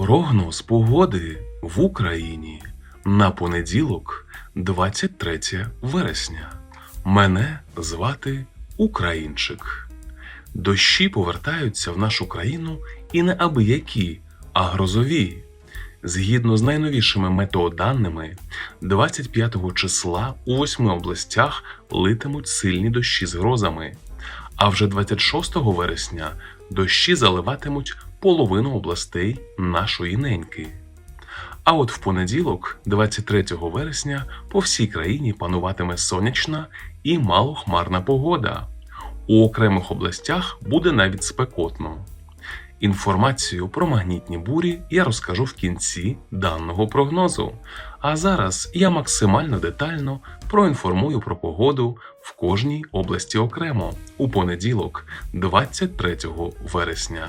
Прогноз погоди в Україні на понеділок, 23 вересня. Мене звати Українчик. Дощі повертаються в нашу країну і не абиякі, а грозові. Згідно з найновішими метеоданими, 25 числа у восьми областях литимуть сильні дощі з грозами, а вже 26 вересня дощі заливатимуть половину областей нашої неньки. А от в понеділок, 23 вересня, по всій країні пануватиме сонячна і малохмарна погода. У окремих областях буде навіть спекотно. Інформацію про магнітні бурі я розкажу в кінці даного прогнозу. А зараз я максимально детально проінформую про погоду в кожній області окремо у понеділок, 23 вересня.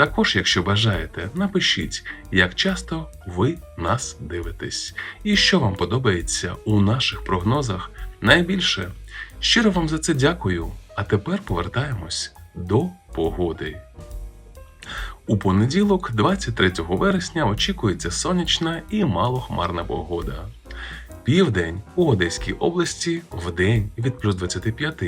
Також, якщо бажаєте, напишіть, як часто ви нас дивитесь і що вам подобається у наших прогнозах найбільше. Щиро вам за це дякую. А тепер повертаємось до погоди. У понеділок, 23 вересня, очікується сонячна і малохмарна погода. Південь у Одеській області вдень від плюс 25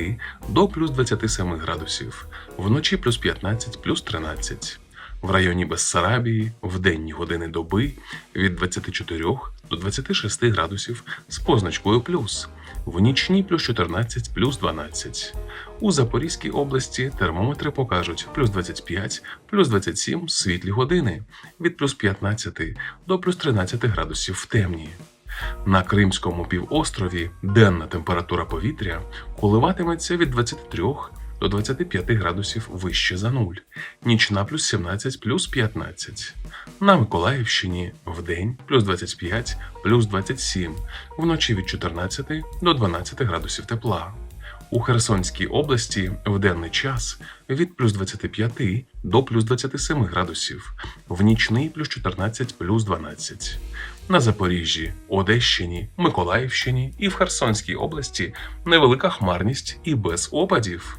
до плюс 27 градусів, вночі плюс 15 плюс 13. В районі Бессарабії в денні години доби від 24 до 26 градусів з позначкою плюс, в нічні плюс 14 плюс 12. У Запорізькій області термометри покажуть плюс 25 плюс 27 світлі години від плюс 15 до плюс 13 градусів в темні. На Кримському півострові денна температура повітря коливатиметься від 23 до 25 градусів вище за нуль, нічна плюс 17 плюс 15. На Миколаївщині вдень плюс 25 плюс 27, вночі від 14 до 12 градусів тепла. У Херсонській області в денний час від плюс 25 до плюс 27 градусів, в нічний плюс 14 плюс 12. На Запоріжжі, Одещині, Миколаївщині і в Херсонській області невелика хмарність і без опадів.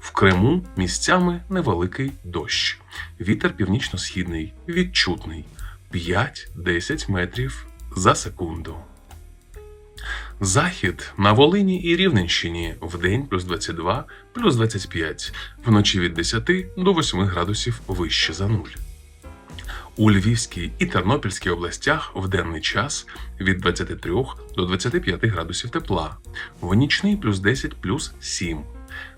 В Криму місцями невеликий дощ. Вітер північно-східний, відчутний 5-10 метрів за секунду. Захід на Волині і Рівненщині вдень плюс 22, плюс 25, вночі від 10 до 8 градусів вище за нуль. У Львівській і Тернопільській областях в денний час від 23 до 25 градусів тепла, в нічний плюс 10 плюс 7.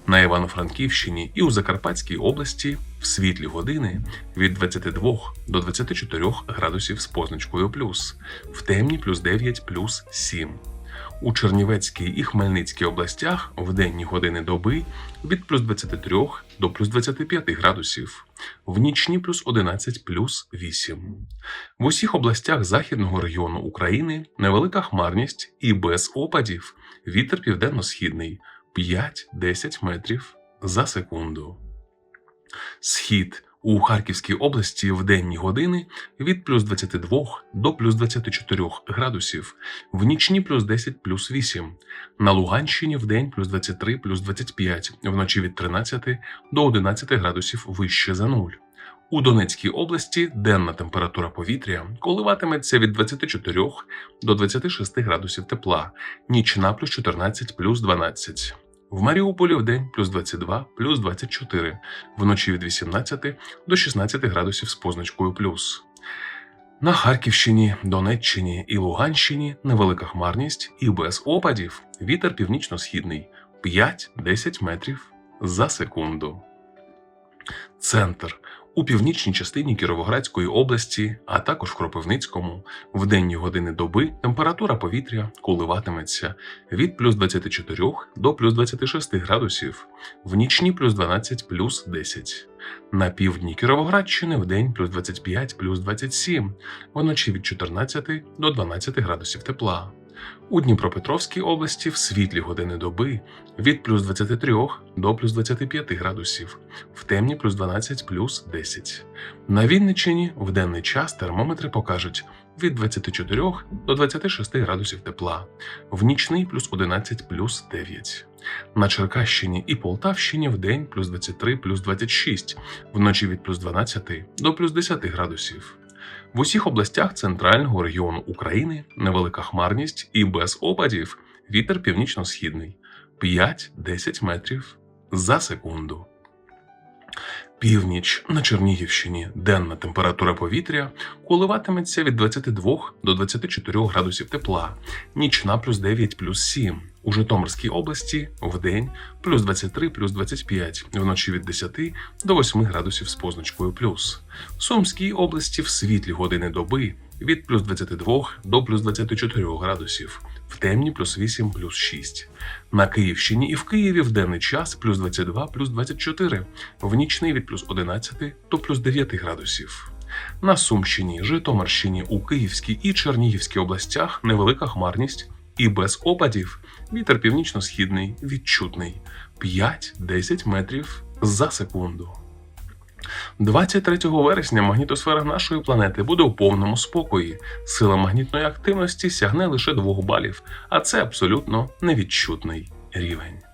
На Івано-Франківщині і у Закарпатській області в світлі години від 22 до 24 градусів з позначкою плюс, в темні плюс 9 плюс 7. У Чернівецькій і Хмельницькій областях в денні години доби від плюс 23 до плюс 25 градусів, в нічні плюс 11 плюс 8. В усіх областях західного регіону України невелика хмарність і без опадів вітер південно-східний 5-10 метрів за секунду. Схід у Харківській області в денні години від плюс 22 до плюс 24 градусів, в нічні плюс 10 плюс 8. На Луганщині в день плюс 23 плюс 25, вночі від 13 до 11 градусів вище за нуль. У Донецькій області денна температура повітря коливатиметься від 24 до 26 градусів тепла, нічна плюс 14 плюс 12. В Маріуполі вдень плюс 22 плюс 24, вночі від 18 до 16 градусів з позначкою плюс. На Харківщині, Донеччині і Луганщині невелика хмарність і без опадів вітер північно-східний 5-10 метрів за секунду. Центр У північній частині Кіровоградської області, а також в Кропивницькому, в денні години доби температура повітря коливатиметься від плюс 24 до плюс 26 градусів, в нічні плюс 12 плюс 10. На півдні Кіровоградщини в день плюс 25 плюс 27, вночі від 14 до 12 градусів тепла. У Дніпропетровській області в світлі години доби від плюс 23 до плюс 25 градусів, в темні плюс 12 плюс 10. На Вінниччині в денний час термометри покажуть від 24 до 26 градусів тепла, в нічний плюс 11 плюс 9. На Черкащині і Полтавщині в день плюс 23 плюс 26, вночі від плюс 12 до плюс 10 градусів. В усіх областях центрального регіону України невелика хмарність і без опадів. Вітер північно-східний 5-10 метрів за секунду. Північ на Чернігівщині денна температура повітря коливатиметься від 22 до 24 градусів тепла, нічна плюс 9 плюс 7. У Житомирській області вдень плюс 23 плюс 25, вночі від 10 до 8 градусів з позначкою плюс. В Сумській області в світлі години доби від плюс 22 до плюс 24 градусів, в темні плюс 8 плюс 6. На Київщині і в Києві в денний час плюс 22 плюс 24, в нічний від плюс 11 до плюс 9 градусів. На Сумщині, Житомирщині, у Київській і Чернігівській областях невелика хмарність і без опадів. Вітер північно-східний відчутний 5-10 метрів за секунду. 23 вересня магнітосфера нашої планети буде у повному спокої. Сила магнітної активності сягне лише 2 балів, а це абсолютно невідчутний рівень.